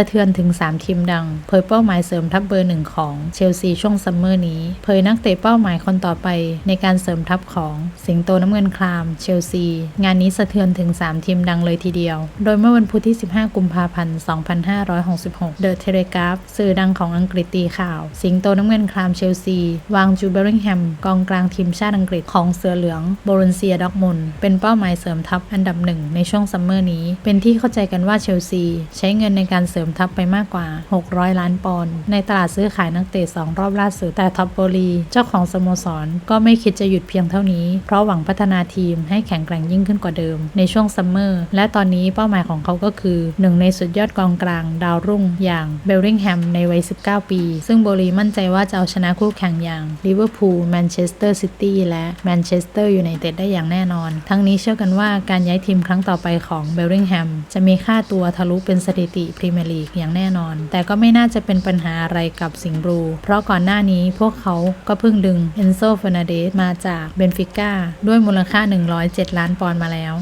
ะเทือนถึง 3 ทีมดัง เผยเป้าหมายเสริมทัพเบอร์หนึ่งของเชลซีช่วงซัมเมอร์นี้ เผยนักเตะเป้าหมายคนต่อไป ในการเสริมทัพของสิงโตน้ำเงินครามเชลซี งานนี้สะเทือนถึง 3 ทีมดังเลยทีเดียว โดยเมื่อวันพุธที่ 15 กุมภาพันธ์ 2566 The Telegraph สื่อดังของอังกฤษตีข่าว สิงโตน้ำเงินครามเชลซี วางจูเบริงแฮมกองกลางทีมชาติอังกฤษของเสือเหลืองโบรุนเซียด็อกมุนเป็นเป้าหมายเสริมทัพอันดับหนึ่งในช่วงซัมเมอร์นี้ เป็นที่เข้าใจกันว่าเชลซี ใช้เงินในการเสริมทัพไปมากกว่า 600 ล้านปอนด์ในตลาดซื้อขายนักเตะ 2 รอบล่าสุด แต่ท็อปโบลีเจ้าของสโมสรก็ไม่คิดจะหยุดเพียงเท่านี้ เพราะหวังพัฒนาทีมให้แข็งแกร่งยิ่งขึ้นกว่าเดิม ในช่วงซัมเมอร์และตอนนี้เป้าหมายของเขาก็คือหนึ่งในสุดยอดกองกลาง ดาวรุ่งอย่างเบลลิงแฮมในวัย 19 ปี ซึ่งโบลีมั่นใจว่าจะเอาชนะคู่แข่งอย่างลิเวอร์พูลแมนเชสเตอร์ซิตี้และแมนเชสเตอร์ยูไนเต็ดได้อย่างแน่นอน ทั้งนี้เชื่อกันว่าการย้ายทีมครั้งต่อไปของเบลลิงแฮมจะมีค่าตัวทะลุเป็นสถิติพรีเมียร์ลีกอย่างแน่นอน แต่ก็ไม่น่าจะเป็นปัญหาอะไรกับสิงห์บลู เพราะก่อนหน้านี้พวกเขาก็เพิ่งดึงเอนโซเฟอร์นาเดสมาจากเบนฟิก้าด้วยมูลค่า 107 ล้านปอนด์มาแล้ว